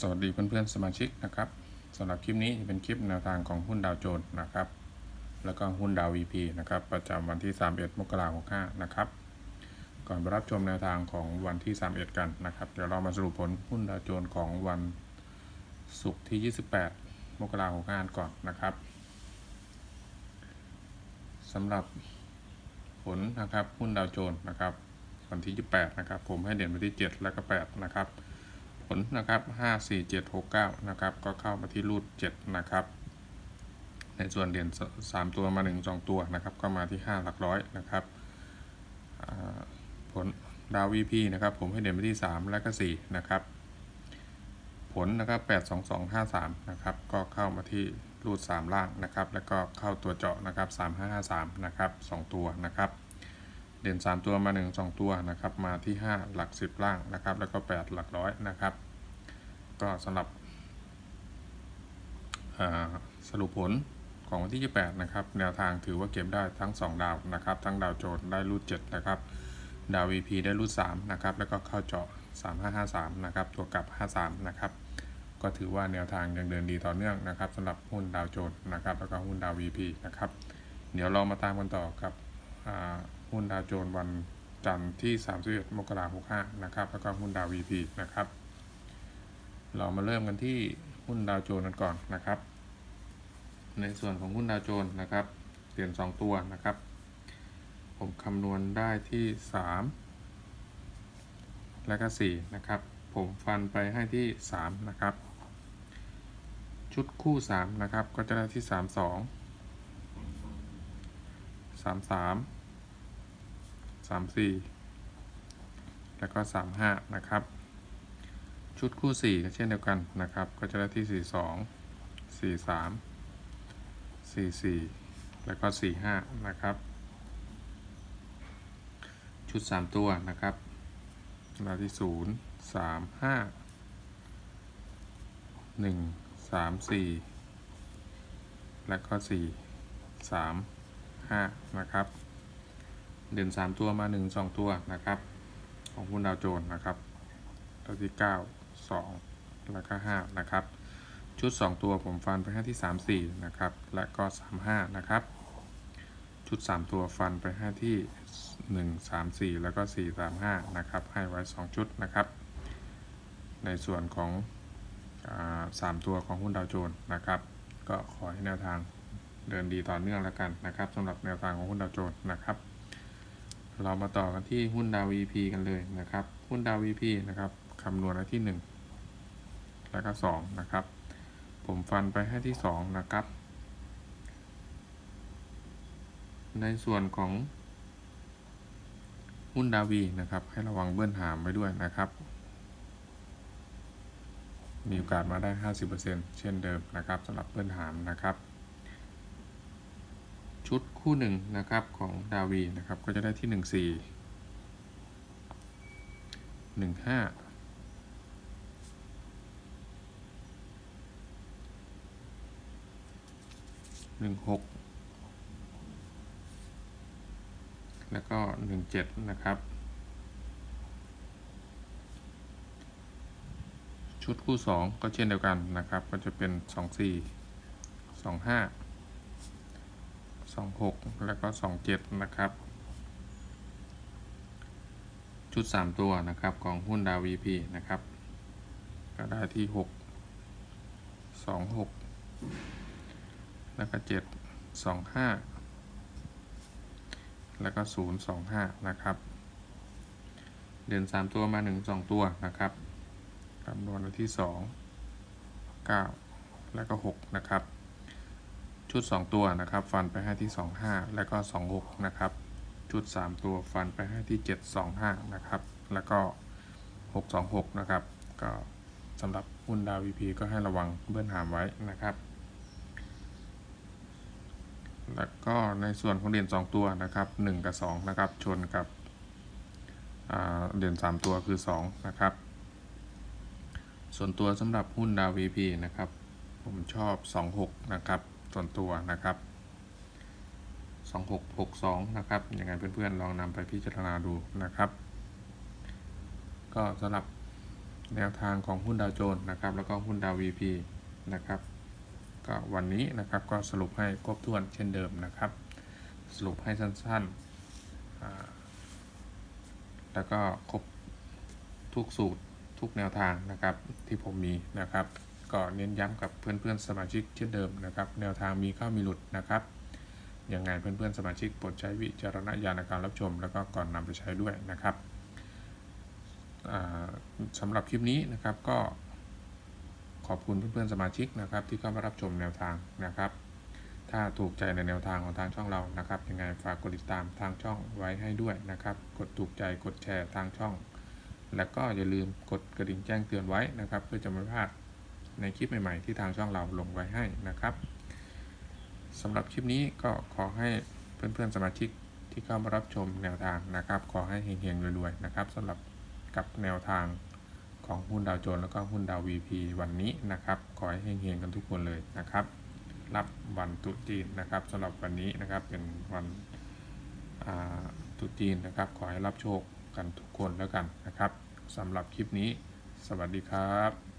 สวัสดีเพื่อนๆสมาชิกนะครับสำหรับคลิปนี้จะเป็นคลิปแนวทางของหุ้นดาวโจนส์นะครับ แล้วก็หุ้นดาว VP นะครับ ประจำวันที่ 31 มกราคม65นะครับ ก่อนไปรับชมแนวทางของวันที่ 31 กันนะครับ เดี๋ยวเรามาสรุปผลหุ้นดาวโจนส์ของวันศุกร์ที่ 28 มกราคม65ก่อนนะครับสำหรับผลนะครับหุ้นดาวโจนส์นะครับวันที่ 28 นะครับ ผมให้เด่นไปที่ 7 และก็ 8 นะครับ ลนะครับ 5 4 7 6 9 นะครับ ก็เข้ามาที่รูด 7 นะครับ ในส่วนเด่น3ตัวมา 1 2 ตัวนะครับ ก็มาที่ 5 หลักร้อยนะครับผลดาว VP นะครับ ผมให้เด่นไปที่ 3 และก็ 4 นะครับ ผลนะครับ 8 2 2 5 3 นะครับ ก็เข้ามาที่รูด 3 ล่างนะครับ แล้วก็เข้าตัวเจาะนะครับ 3 5 5 3 นะครับ 2 ตัวนะครับเด่น 3 ตัวมา 1 2 ตัวนะครับ มาที่ 5 หลัก 10 ล่างนะครับ แล้วก็ 8 หลักร้อยนะครับ ก็สำหรับสรุปผลของวันที่ 28 นะครับ แนวทางถือว่าเก็บได้ทั้ง 2 ดาวนะครับ ทั้งดาวโจนส์ได้รูด7นะครับ ดาว VP ได้รูด3นะครับ แล้วก็เข้าเจาะ 3553 นะครับ ตัวกลับ 53 นะครับ ก็ถือว่าแนวทางยังเดินดีต่อเนื่องนะครับสำหรับหุ้นดาวโจนส์นะครับ แล้วก็หุ้นดาว VP นะครับ เดี๋ยวเรามาตามกันต่อกับหุ้นดาวโจนส์วันจันทร์ที่ 31 มกราคม65 นะครับ แล้วก็หุ้นดาว VP นะครับ เรามาเริ่มกันที่หุ้นดาวโจนส์กันก่อนนะครับ ในส่วนของหุ้นดาวโจนส์นะครับเปลี่ยน2ตัวนะครับ ผมคำนวณได้ที่ 3 และก็4นะครับ ผมฟันไปให้ที่ 3 นะครับ ชุดคู่ 3 นะครับ ก็จะได้ที่ 3 2สามสามสามสี่แล้วก็สามห้านะครับ ชุดคู่สี่ก็เช่นเดียวกันนะครับ ก็จะได้ที่สี่สองสี่สามสี่สี่แล้วก็สี่ห้านะครับ ชุดสามตัวนะครับมาที่ศูนย์สามห้าหนึ่งสามสี่แล้วก็สี่สาม5นะครับ เด่น 3 ตัวมา 1 2 ตัวนะครับ ของหุ้นดาวโจนส์นะครับตัวที่ 9 2 แล้วก็ 5 นะครับ ชุด 2 ตัวผมฟันไปให้ที่ 3 4 นะครับ และก็ 3 5 นะครับ ชุด 3 ตัวฟันไปให้ที่ 1 3 4 แล้วก็ 4 3 5 นะครับ ให้ไว้ 2 ชุดนะครับ ในส่วนของอา3ตัวของหุ้นดาวโจนส์นะครับ ก็ขอให้แนวทางเดินดีต่อเนื่องแล้วกันนะครับสำหรับแนวทางของหุ้นดาวโจนส์นะครับ เรามาต่อกันที่หุ้นดาว VP กันเลยนะครับ หุ้นดาว VP นะครับคำนวณที่ 1 แล้วก็2นะครับ ผมฟันไปให้ที่ 2 นะครับ ในส่วนของหุ้นดาวีนะครับ ให้ระวังเบิ้ลหามไว้ด้วยนะครับ มีโอกาสมาได้ 50%เช่นเดิมนะครับสำหรับเบิ้ลหามนะครับ ชุดคู่หนึ่งนะครับของดาวีนะครับก็จะได้ที่หนึ่งสี่ หนึ่งหกแล้วก็หนึ่งเจ็ดนะครับ ชุดคู่สองก็เช่นเดียวกันนะครับ ก็จะเป็นสองสี่สองห้าสองหกแล้วก็สองเจ็ดนะครับ ชุดสามตัวนะครับของหุ้นดาว VP นะครับ ก็ได้ที่หกสองหก แล้วก็เจ็ดสองห้าแล้วก็ศูนย์สองห้านะครับ เด่นสามตัวมาหนึ่งสองตัวนะครับคำนวณไว้ที่สองเก้าแล้วก็หกนะครับ ชุด 2 ตัวนะครับ ฟันไปให้ที่ 25 แล้วก็ 26 นะครับ ชุด 3 ตัวฟันไปให้ที่ 725 นะครับ แล้วก็ 626 นะครับ ก็สำหรับหุ้นดาว VP ก็ให้ระวังเบื้อนหามไว้นะครับ แล้วก็ในส่วนของเด่น2ตัวนะครับ 1 กับ 2 นะครับ ชนกับอ่าเด่น3ตัวคือ 2 นะครับ ส่วนตัวสำหรับหุ้นดาว VP นะครับ ผมชอบ 26 นะครับ ส่วนตัวนะครับ 2662 นะครับ ยังไงเพื่อนๆ ลองนำไปพิจารณาดูนะครับ ก็สำหรับแนวทางของหุ้นดาวโจนส์นะครับ แล้วก็หุ้นดาว VP นะครับ ก็วันนี้นะครับก็สรุปให้ครบถ้วนเช่นเดิมนะครับ สรุปให้สั้นๆ แล้วก็ครบทุกสูตรทุกแนวทางนะครับที่ผมมีนะครับ ก็เน้นย้ำกับเพื่อนๆสมาชิกเช่นเดิมนะครับ แนวทางมีเข้ามีหลุดนะครับยังไงเพื่อนๆสมาชิกโปรดใช้วิจารณญาณในการรับชม แล้วก็ก่อนนำไปใช้ด้วยนะครับอ่าสำหรับคลิปนี้นะครับก็ ขอบคุณเพื่อนๆสมาชิกนะครับที่เข้ามารับชมแนวทางนะครับ ถ้าถูกใจในแนวทางของทางช่องเรานะครับยังไงฝากกดติดตามทางช่องไว้ให้ด้วยนะครับ กดถูกใจกดแชร์ทางช่อง แล้วก็อย่าลืมกดกระดิ่งแจ้งเตือนไว้นะครับ เพื่อจะไม่พลาดในคลิปใหม่ๆ ที่ทางช่องเราลงไว้ให้นะครับสำหรับคลิปนี้ก็ขอให้เพื่อนๆสมาชิกที่เข้ามารับชมแนวทางนะครับ ขอให้เฮงๆรวยๆนะครับสำหรับกับแนวทาง ของหุ้นดาวโจนส์แล้วก็หุ้นดาว VP วันนี้นะครับ ขอให้เฮงๆกันทุกคนเลยนะครับ รับวันตุจีนนะครับสำหรับวันนี้นะครับเป็นวันตุจีนนะครับ ขอให้รับโชคกันทุกคนแล้วกันนะครับสำหรับคลิปนี้ สวัสดีครับ